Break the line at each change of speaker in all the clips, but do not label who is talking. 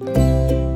રામ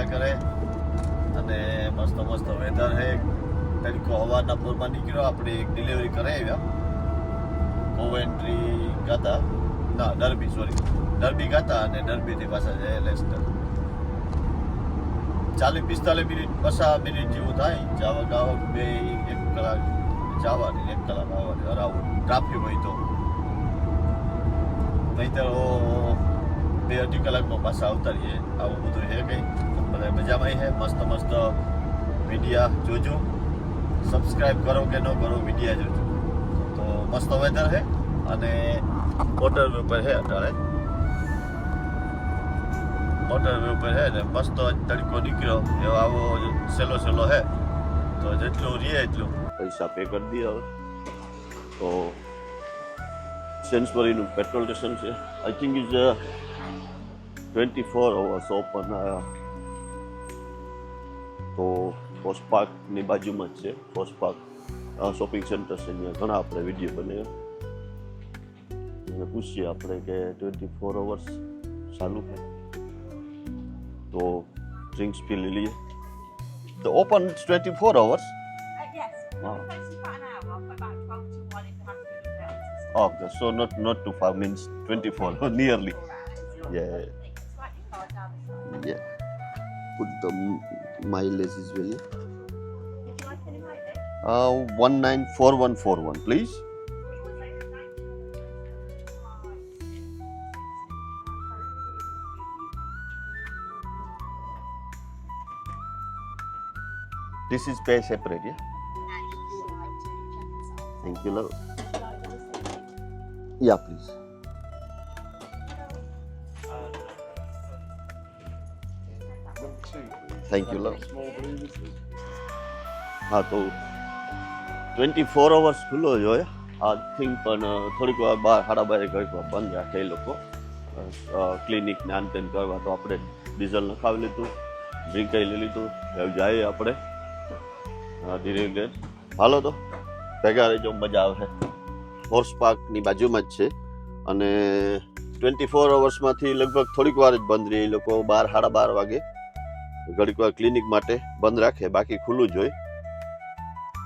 રિક્ષા કરે અને મસ્ત મસ્ત વેધર હે. તરીકો હવાના પૂરમાં નીકળ્યો, આપણે એક ડિલિવરી કરાવી આવ્યા કોવેન્ટ્રી ગાતા. ના ડરબી સોરી ડરબી ગાતા અને ડરબીથી પાછા જાય લેસ્ટર ચાલીસ, પિસ્તાલીસ મિનિટ, પચાસ મિનિટ જેવું થાય. જાવા ગાવા બે, એક કલાક જવાની, એક કલાક આવવાની. અરાઉન્ડ ટ્રાફિક હોય તો. નહીંતર બે અઢી કલાકમાં પાછા આવતા રહીએ. આવું બધું હે કંઈ? બધા મજામાં છે મસ્ત મસ્ત વિડીયા જોજો. સબસ્ક્રાઇબ કરો કે ન કરો વિડીયા જોજો. તો મસ્ત વેધર છે અને મોટર ઉપર છે અત્યારે. મોટર ઉપર છે ને મસ્ત તડકો નીકળ્યો. એવો આવો સેલો સેલો છે તો જેટલું રીએ એટલું. પૈસા પે કરી દઈએ હવે. તો સેન્સબરીનું પેટ્રોલ સ્ટેશન છે. I think is twenty four hours open તો પોસ્ટ પાર્કની બાજુમાં જ છે પોસ્ટ પાર્ક શોપિંગ સેન્ટર છે ત્યાં ઘણા આપણે વિડીયો બનાવ્યા અને પૂછીએ આપણે કે ટ્વેન્ટી ફોર અવર્સ ચાલુ છે તો ડ્રિંક્સ પી લઈએ તો open twenty four hours
Uh, yes,
Wow.
it's about an hour, about 12 to 1 if I'm feeling nervous.
Okay, so not not too far means 24 nearly. Yeah.
Slightly far down the side.
Yeah. Put the m- mileage
usually.
Uh, 194141, please. This is pay separate, yeah? Thank you, love. Yeah, please. Thank you love હા તો twenty four hours ખુલ્લો જ હોય. આ think પણ થોડીક વાર બાર સાડા બારે વાર બંધ રાખે એ લોકો. ક્લિનિક ને આન કરવા તો આપણે ડીઝલ નખાવી લીધું ડ્રિંક લઈ લીધું. જઈએ આપણે. ધીરે ધીરે. હાલો તો ભેગા રહેજો મજા આવશે. હોર્સ પાર્કની બાજુમાં જ છે. અને ટ્વેન્ટી ફોર અવર્સમાંથી લગભગ થોડીક વાર જ બંધ રહે એ લોકો બાર સાડા બાર વાગે. ઘડીક વાર ક્લિનિક માટે બંધ રાખે, બાકી ખુલ્લું જ હોય.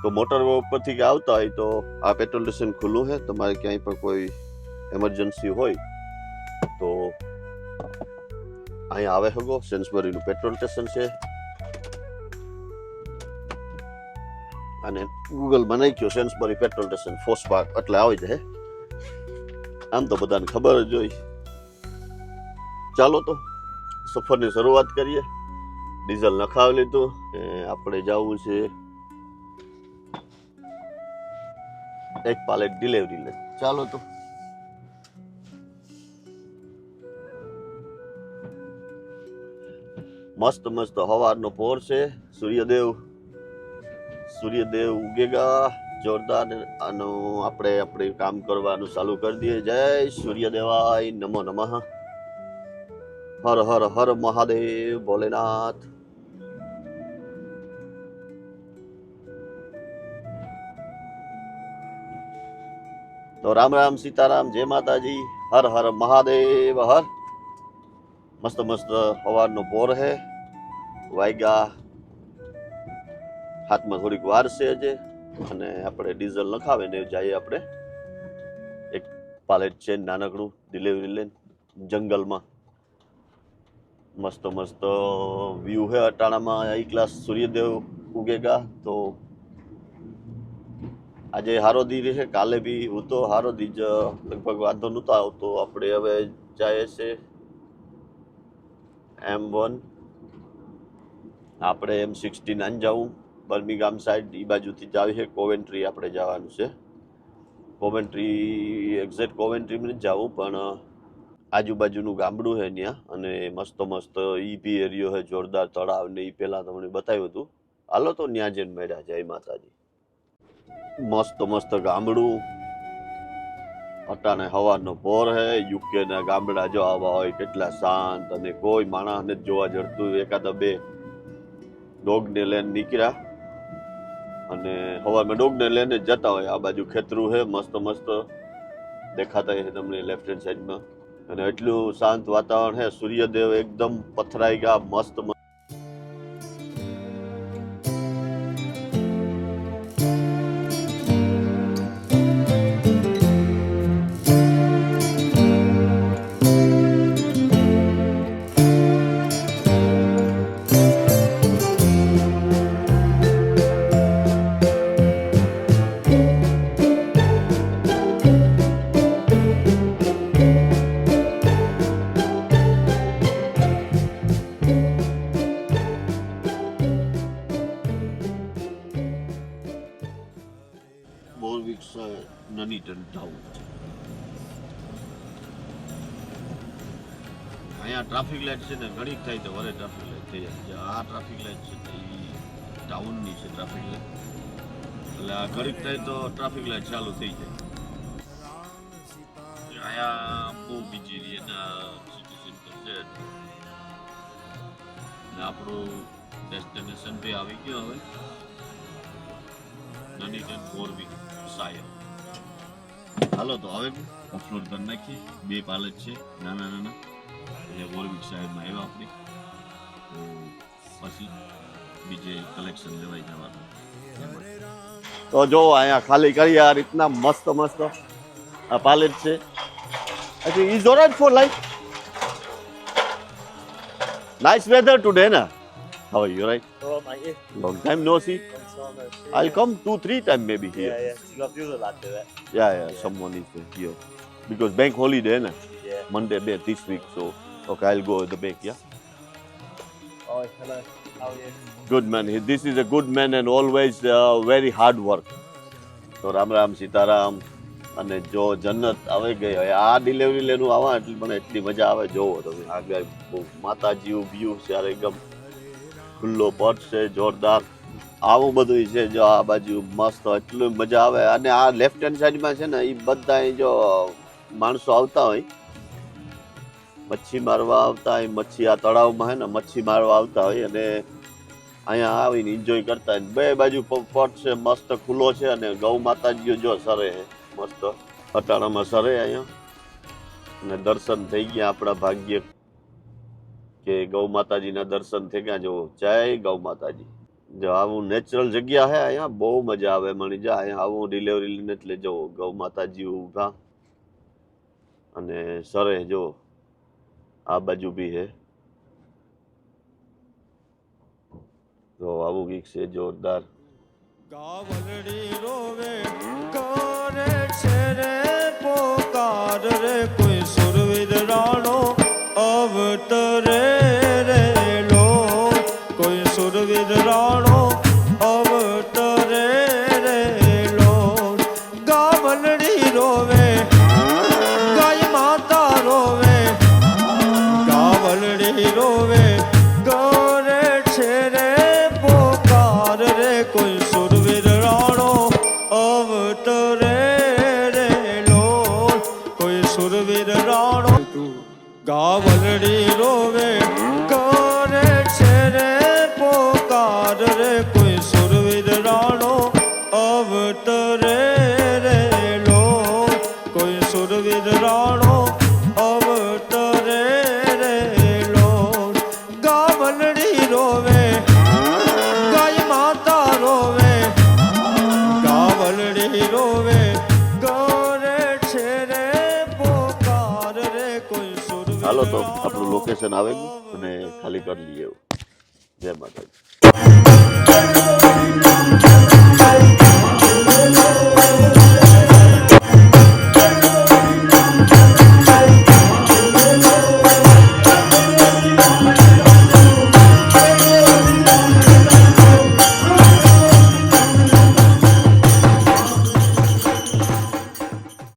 તો મોટર ઉપરથી આવતા હોય તો આ પેટ્રોલ સ્ટેશન ખુલ્લું છે. તમારે ક્યાંય પણ કોઈ એમરજન્સી હોય તો અહીંયા આવે હગો. સેન્સબરીનું પેટ્રોલ સ્ટેશન છે. અને ગૂગલમાં નાખ્યો Sainsbury petrol station Fosse Park એટલે આવી જાય. આમ તો બધાને ખબર જ હોય. ચાલો તો, સફરની શરૂઆત કરીએ. ડીઝલ નખાવી લીધું આપણે જવું છે એક પાલેટ ડિલિવરી લે ચાલો તો. મસ્ત મસ્ત હવારનો પોર છે. સૂર્યદેવ સૂર્યદેવ ઉગેગા, જોરદાર. આનું આપણે આપણે કામ કરવાનું ચાલુ કરી દઈએ. જય સૂર્યદેવાય નમો નમઃ. હર હર હર મહાદેવ ભોલેનાથ. તો રામ રામ સીતારામ, જય માતાજી, હર હર મહાદેવ, હર. મસ્ત મસ્ત હવારનો પોર હે. વાયગા. હાથમાં થોડીક વાર છે હજે. અને આપણે ડીઝલ નખાવે ને જઈએ આપણે. એક પાલેટ છે નાનકડું, ડિલિવરી લઈને જંગલમાં. મસ્ત મસ્ત વ્યૂ હે અટાણામાં. એક ક્લાસ સૂર્યદેવ ઉગેગા. તો આજે હારો દી છે કાલે બી હું તો હારો દી જ લગભગ વાંધો નહોતો આવતો. આપણે હવે જાય છે એમ વન આપણે એમ સિક્સટી નાઇન જવું. બર્મિગામ સાઈડ એ બાજુથી જ આવી છે કોવેન્ટ્રી આપણે જવાનું છે. કોવેન્ટ્રી એક્ઝેક્ટ કોવેન્ટ્રીમાં નથી જવું, પણ આજુબાજુનું ગામડું છે ત્યાં અને મસ્ત મસ્ત ઈ બી એરિયો છે જોરદાર તળાવ ને એ પહેલાં તમને બતાવ્યું હતું. હાલો તો ત્યાં જઈને મળ્યા જય માતાજી. મસ્ત મસ્ત ગામડું. અટાણે હવાનો પોર હે યુકે ના ગામડા જો આવા હોય કેટલા શાંત અને કોઈ માણસને જોવા જડતું. એકાદા બે ડોગને લઈને નીકળ્યા અને હવામાં ડોગને લઈને જતા હોય. આ બાજુ ખેતરું હે, મસ્ત મસ્ત દેખાતા છે તમને લેફ્ટ હેન્ડ સાઈડમાં અને એટલું શાંત વાતાવરણ હે, સૂર્યદેવ એકદમ પથરાઈ ગયા, મસ્ત અહીંયા ટ્રાફિક લાઇટ છે ને ઘડીક થાય તો વરે ટ્રાફિક લાઇટ થઈ જાય. આ ટ્રાફિક લાઇટ છે એ ટાઉનની છે ટ્રાફિક લાઇટ એટલે આ ઘડીક થાય તો ટ્રાફિક લાઇટ ચાલુ થઈ જાય. અહીંયા બહુ બીજી છે. ને આપણું ડેસ્ટિનેશન બી આવી ગયું હવે. નનીટન મોરબી, સાયર. હાલો તો હવે ઓફલોડ કરી નાખીએ. બે પાલક છે, નાના નાના. એટલે મોરબી સાહેબમાં આવ્યા આપણે તો પછી બીજે કલેક્શન લેવાઈ જવાનું તો જો અહીંયા ખાલી કરી આ રીતના મસ્ત મસ્ત આ પાલેટ છે I is alright for life nice weather today ના how are you right
All right, mate.
long time no see
Long time no see.
I'll come two, three times maybe here.
Yeah, yeah. You got the other lad do it.
Yeah, yeah, someone is here. Because bank holiday, na? Monday, day, this week, so okay, I'll go to the bank, yeah?
Oh, hello. How are you?
Good man. He- This is a good man and always uh, very hard work. તો રામ રામ સીતારામ અને જો જન્નત આવી ગઈ હવે આ delivery લેનું આવા એટલે મને એટલી મજા આવે જોવો તમે આગળ બહુ માતાજી ઉભ્યું છે એકદમ ખુલ્લો પટ છે જોરદાર આવું બધું છે જો આ બાજુ મસ્ત એટલું મજા આવે અને આ લેફ્ટ હેન્ડ સાઈડમાં છે ને એ બધા જો માણસો આવતા હોય મચ્છી મારવા આવતા હોય, મચ્છી આ તળાવમાં હે ને, મચ્છી મારવા આવતા હોય અને અહીંયા આવીને એન્જોય કરતા હોય. બે બાજુ પટ છે, મસ્ત ખુલ્લો છે અને ગૌ માતાજીઓ જો સરે મસ્ત. અટાણામાં સરે અહીંયા. અને દર્શન થઈ ગયા આપણા ભાગ્ય કે ગૌ માતાજીના દર્શન થઈ ગયા. જો, જય ગૌ માતાજી. જો, આવું નેચરલ જગ્યા હે અહીંયા, બહુ મજા આવે મણી જા અહીંયા આવું ડિલિવરી લઈને એટલે જો ગૌ માતાજી ઊભા. અને સરે જો આ બાજુ બી હે તો આવું ગીત છે જોરદાર.
ગાવલડી રોવે ગાવલડી રોવે.
હાલો તો આપણું લોકેશન આવે અને ખાલી કરી લઈએ જય માતાજી.